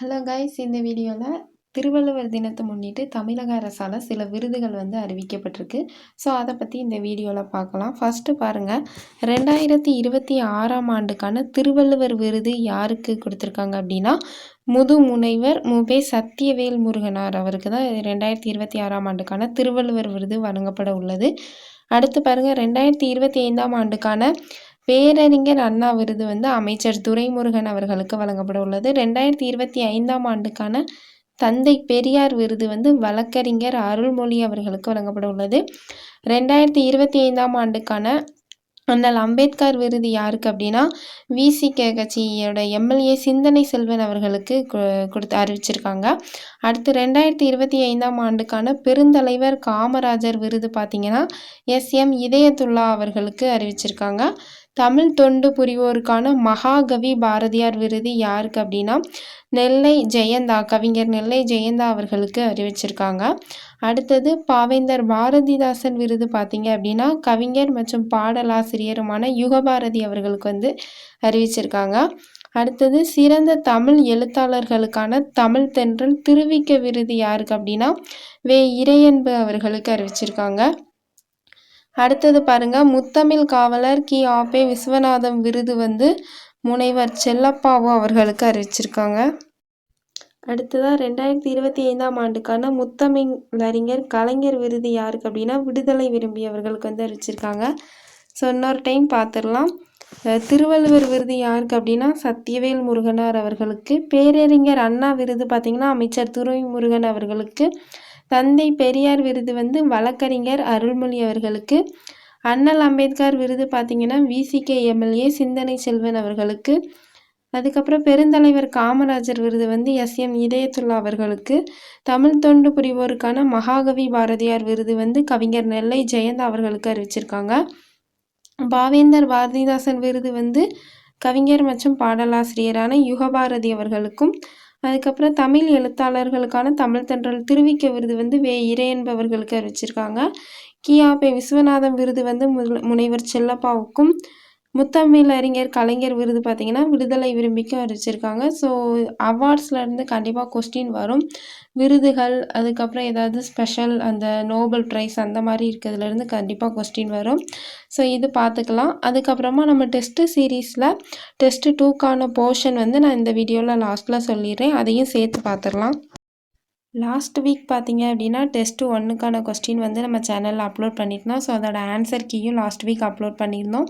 Hello guys இந்த வீடியோவில் திருவள்ளுவர் தினத்தை முன்னிட்டு தமிழக அரசால் சில விருதுகள் வந்து அறிவிக்கப்பட்டிருக்கு. ஸோ அதை பற்றி இந்த வீடியோவில் பார்க்கலாம் ஃபஸ்ட்டு பாருங்கள் ரெண்டாயிரத்தி இருபத்தி ஆறாம் ஆண்டுக்கான திருவள்ளுவர் விருது யாருக்கு கொடுத்துருக்காங்க அப்படின்னா முது முனைவர் முபே சத்தியவேல் முருகனார் அவருக்கு தான் ரெண்டாயிரத்தி இருபத்தி ஆறாம் ஆண்டுக்கான திருவள்ளுவர் விருது வழங்கப்பட உள்ளது. அடுத்து பாருங்கள் ரெண்டாயிரத்தி இருபத்தி ஐந்தாம் ஆண்டுக்கான பேரறிஞர் அண்ணா விருது வந்து அமைச்சர் துரைமுருகன் அவர்களுக்கு வழங்கப்பட உள்ளது. ரெண்டாயிரத்தி இருபத்தி ஐந்தாம் ஆண்டுக்கான தந்தை பெரியார் விருது வந்து வழக்கறிஞர் அருள்மொழி அவர்களுக்கு வழங்கப்பட உள்ளது. ரெண்டாயிரத்தி இருபத்தி ஐந்தாம் ஆண்டுக்கான அண்ணல் அம்பேத்கர் விருது யாருக்கு அப்படின்னா விசிகே கட்சியோட எம்எல்ஏ சிந்தனை செல்வன் அவர்களுக்கு கொடுத்து அறிவிச்சிருக்காங்க. அடுத்து ரெண்டாயிரத்தி இருபத்தி ஐந்தாம் ஆண்டுக்கான பெருந்தலைவர் காமராஜர் விருது பார்த்திங்கன்னா எஸ் எம் இதயத்துல்லா அவர்களுக்கு அறிவிச்சிருக்காங்க. தமிழ் தொண்டு புரிவோருக்கான மகாகவி பாரதியார் விருது யாருக்கு அப்படின்னா நெல்லை ஜெயந்தா கவிஞர் நெல்லை ஜெயந்தா அவர்களுக்கு அறிவிச்சிருக்காங்க. அடுத்தது பாவேந்தர் பாரதிதாசன் விருது பார்த்தீங்க அப்படின்னா கவிஞர் மற்றும் பாடலாசிரியருமான யுகபாரதி அவர்களுக்கு வந்து அறிவிச்சிருக்காங்க. அடுத்தது சிறந்த தமிழ் எழுத்தாளர்களுக்கான தமிழ் தென்றல் திருவிக்க விருது யாருக்கு அப்படின்னா வே இறையன்பு அவர்களுக்கு அறிவிச்சிருக்காங்க. அடுத்தது பாருங்கள் முத்தமிழ் காவலர் கி. ஆபே விஸ்வநாதம் விருது வந்து முனைவர் செல்லப்பாவு அவர்களுக்கு அறிவிச்சிருக்காங்க. அடுத்ததாக ரெண்டாயிரத்தி இருபத்தி ஐந்தாம் ஆண்டுக்கான முத்தமிழ் அறிஞர் கலைஞர் விருது யாருக்கு அப்படின்னா விடுதலை விரும்பியவர்களுக்கு வந்து அறிவிச்சிருக்காங்க. ஸோ இன்னொரு டைம் பார்த்துடலாம் திருவள்ளுவர் விருது யாருக்கு அப்படின்னா சத்தியவேல் முருகனார் அவர்களுக்கு. பேரறிஞர் அண்ணா விருது பார்த்திங்கன்னா அமைச்சர் துரைமுருகன் அவர்களுக்கு. தந்தை பெரியார் விருது வந்து வழக்கறிஞர் அருள்மொழி அவர்களுக்கு அண்ணல் அம்பேத்கர் விருது பார்த்திங்கன்னா விசிகே எம்எல்ஏ சிந்தனை செல்வன் அவர்களுக்கு அதுக்கப்புறம் பெருந்தலைவர் காமராஜர் விருது வந்து எஸ் எம் இதயத்துல்லா அவர்களுக்கு தமிழ் தொண்டு புரிவோருக்கான மகாகவி பாரதியார் விருது வந்து கவிஞர் நெல்லை ஜெயந்தா அவர்களுக்கு அறிவிச்சிருக்காங்க. பாவேந்தர் பாரதிதாசன் விருது வந்து கவிஞர் மற்றும் பாடலாசிரியரான யுகபாரதி அவர்களுக்கும் அதுக்கப்புறம் தமிழ் எழுத்தாளர்களுக்கான தமிழ் தென்றல் திருவிக்க விருது வந்து வே இறை என்பவர்களுக்கு அறிவிச்சிருக்காங்க. கியாபே விஸ்வநாதம் விருது வந்து முனைவர் செல்லப்பாவுக்கும் முத்தமிழ் அறிஞர் கலைஞர் விருது பார்த்திங்கன்னா விடுதலை விரும்பிக்கும் வச்சிருக்காங்க. ஸோ அவார்ட்ஸ்லேருந்து கண்டிப்பாக கொஸ்டின் வரும். விருதுகள் அதுக்கப்புறம் ஏதாவது ஸ்பெஷல் அந்த நோபல் ப்ரைஸ் அந்த மாதிரி இருக்கிறதுலேருந்து கண்டிப்பாக கொஸ்டின் வரும். ஸோ இது பார்த்துக்கலாம் அதுக்கப்புறமா நம்ம டெஸ்ட்டு சீரீஸில் டெஸ்ட்டு டூக்கான போர்ஷன் வந்து நான் இந்த வீடியோவில் லாஸ்ட்டில் சொல்லிடுறேன். அதையும் சேர்த்து பார்த்துடலாம் லாஸ்ட் வீக் பார்த்தீங்க அப்படின்னா டெஸ்ட்டு ஒன்றுக்கான கொஸ்டின் வந்து நம்ம சேனலில் அப்லோட் பண்ணியிருந்தோம். ஸோ அதோட ஆன்சர் கீயும் லாஸ்ட் வீக் அப்லோட் பண்ணியிருந்தோம்.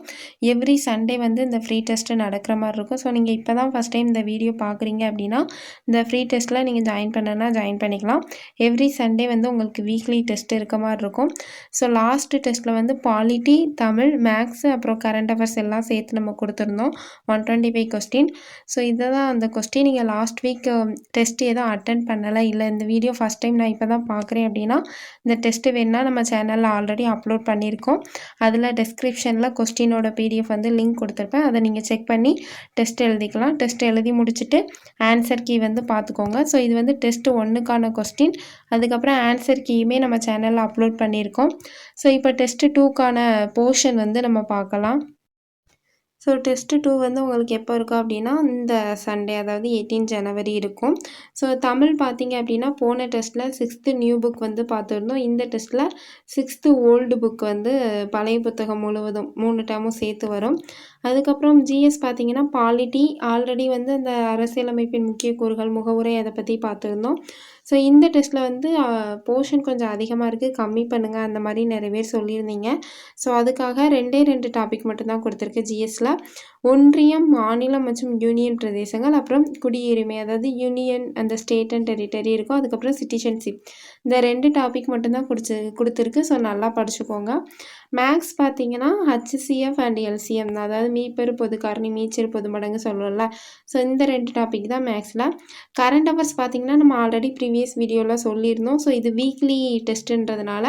எவ்ரி சண்டே வந்து இந்த ஃப்ரீ டெஸ்ட்டு நடக்கிற மாதிரி இருக்கும். ஸோ நீங்கள் இப்போ தான் ஃபஸ்ட் டைம் இந்த வீடியோ பார்க்குறீங்க அப்படின்னா இந்த ஃப்ரீ டெஸ்ட்டில் நீங்கள் ஜாயின் பண்ணனா ஜாயின் பண்ணிக்கலாம். எவ்ரி சண்டே வந்து உங்களுக்கு வீக்லி டெஸ்ட் இருக்க மாதிரி இருக்கும். ஸோ லாஸ்ட்டு டெஸ்ட்டில் வந்து பாலிட்டி தமிழ் மேக்ஸ் அப்புறம் கரண்ட் அஃபேர்ஸ் எல்லாம் சேர்த்து நம்ம கொடுத்துருந்தோம். One twenty five question so இதை தான் அந்த கொஸ்டின் நீங்கள் லாஸ்ட் வீக் டெஸ்ட் எதுவும் அட்டன் பண்ணலை இல்லை இந்த வீடியோ ஃபஸ்ட் டைம் நான் இப்போ தான் பார்க்குறேன் அப்படின்னா இந்த டெஸ்ட்டு வேணால் நம்ம சேனலில் ஆல்ரெடி அப்லோட் பண்ணியிருக்கோம். அதில் டெஸ்கிரிப்ஷனில் கொஸ்டினோட பிடிஎஃப் வந்து லிங்க் கொடுத்துருப்பேன். அதை நீங்கள் செக் பண்ணி டெஸ்ட் எழுதிக்கலாம். டெஸ்ட் எழுதி முடிச்சுட்டு ஆன்சர் கீ வந்து பார்த்துக்கோங்க ஸோ இது வந்து டெஸ்ட்டு ஒன்றுக்கான கொஸ்டின் அதுக்கப்புறம் ஆன்சர் கீயுமே நம்ம சேனலில் அப்லோட் பண்ணியிருக்கோம். ஸோ இப்போ டெஸ்ட்டு டூக்கான போர்ஷன் வந்து நம்ம பார்க்கலாம். ஸோ டெஸ்ட்டு டூ வந்து உங்களுக்கு எப்போ இருக்கும் அப்படின்னா இந்த சண்டே அதாவது எயிட்டீன் ஜனவரி இருக்கும். ஸோ தமிழ் பார்த்தீங்க அப்படின்னா போன டெஸ்ட்டில் சிக்ஸ்த்து நியூ புக் வந்து பார்த்துருந்தோம். இந்த டெஸ்ட்டில் சிக்ஸ்த்து ஓல்டு புக் வந்து பழைய புத்தகம் முழுவதும் மூணு டேமும் சேர்த்து வரும். அதுக்கப்புறம் ஜிஎஸ் பார்த்தீங்கன்னா பாலிட்டி ஆல்ரெடி வந்து அந்த அரசியலமைப்பின் முக்கிய கூறுகள் முகவுரை அதை பற்றி பார்த்துருந்தோம். ஸோ இந்த டெஸ்ட்டில் வந்து போர்ஷன் கொஞ்சம் அதிகமாக இருக்குது கம்மி பண்ணுங்கள் அந்த மாதிரி நிறைய பேர் சொல்லியிருந்தீங்க. ஸோ அதுக்காக ரெண்டே ரெண்டு டாபிக் மட்டும்தான் கொடுத்துருக்கு ஜிஎஸ்சில் ஒன்றியம் மாநிலம் மற்றும் யூனியன் பிரதேசங்கள் அப்புறம் குடியுரிமை அதாவது யூனியன் அந்த ஸ்டேட் அண்ட் டெரிட்டரி இருக்கும். அதுக்கப்புறம் சிட்டிசன்ஷிப் இந்த ரெண்டு டாபிக் மட்டும்தான் குடிச்சு கொடுத்துருக்கு. ஸோ நல்லா படிச்சுக்கோங்க. மேக்ஸ் பார்த்தீங்கன்னா ஹச்சிசிஎஃப் அண்ட் எல்சிஎம் தான். அதாவது மீப்பெரு பொது காரணி மீச்சிறு பொது மடங்கு சொல்லுவோம்ல. ஸோ இந்த ரெண்டு டாபிக் தான் மேக்ஸில் கரண்ட் அஃபேர்ஸ் பார்த்தீங்கன்னா நம்ம ஆல்ரெடி ப்ரீவியஸ் வீடியோவில் சொல்லியிருந்தோம். ஸோ இது வீக்லி டெஸ்ட்டுன்றதுனால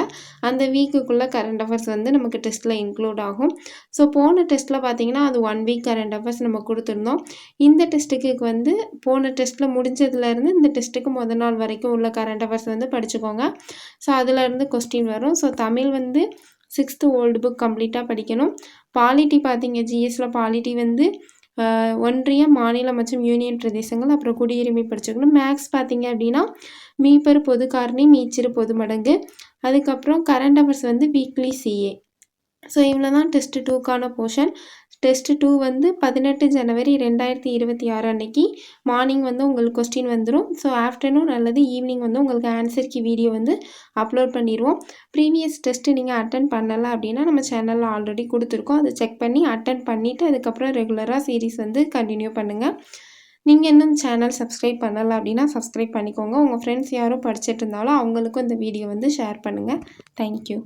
அந்த வீக்குக்குள்ளே கரண்ட் அஃபேர்ஸ் வந்து நமக்கு டெஸ்ட்டில் இன்க்ளூட் ஆகும். ஸோ போன டெஸ்ட்டில் பார்த்தீங்கன்னா அது ஒன் வீக் கரண்ட் அஃபேர்ஸ் நம்ம கொடுத்துருந்தோம். இந்த டெஸ்ட்டுக்கு வந்து போன டெஸ்ட்டில் முடிஞ்சதுலேருந்து இந்த டெஸ்ட்டுக்கு முதல் நாள் வரைக்கும் உள்ள கரண்ட் அஃபேர்ஸ் வந்து படிச்சுக்கோங்க. ஸோ அதிலேருந்து கொஸ்டின் வரும். ஸோ தமிழ் வந்து சிக்ஸ்த்து ஓல்டு புக் கம்ப்ளீட்டாக படிக்கணும். பாலிட்டி பார்த்தீங்க ஜிஎஸ்சில் பாலிட்டி வந்து ஒன்றிய மாநில மற்றும் யூனியன் பிரதேசங்கள் அப்புறம் குடியுரிமை படிச்சிருக்கணும். மேக்ஸ் பார்த்தீங்க அப்படின்னா மீப்பர் பொது காரணி மீச்சிறு பொது மடங்கு. அதுக்கப்புறம் கரண்ட் அஃபேர்ஸ் வந்து வீக்லி சிஏ ஸோ இவ்வளோ தான் டெஸ்ட் டூக்கான போர்ஷன் டெஸ்ட் டூ வந்து பதினெட்டு ஜனவரி ரெண்டாயிரத்தி இருபத்தி ஆறு அன்னைக்கு மார்னிங் வந்து உங்களுக்கு கொஸ்டின் வந்துடும் ஸோ ஆஃப்டர்நூன் அல்லது ஈவினிங் வந்து உங்களுக்கு ஆன்சருக்கு வீடியோ வந்து அப்லோட் பண்ணிடுவோம் ப்ரீவியஸ் டெஸ்ட்டு நீங்கள் அட்டன் பண்ணலை அப்படின்னா நம்ம சேனலில் ஆல்ரெடி கொடுத்துருக்கோம். அதை செக் பண்ணி அட்டன் பண்ணிவிட்டு அதுக்கப்புறம் ரெகுலராக சீரிஸ் வந்து கண்டினியூ பண்ணுங்கள் நீங்கள் இன்னும் சேனல் சப்ஸ்கிரைப் பண்ணலை அப்படின்னா சப்ஸ்கிரைப் பண்ணிக்கோங்க. உங்கள் ஃப்ரெண்ட்ஸ் யாரும் படிச்சுட்டு இருந்தாலும் அவங்களுக்கும் இந்த வீடியோ வந்து ஷேர் பண்ணுங்கள் தேங்க்யூ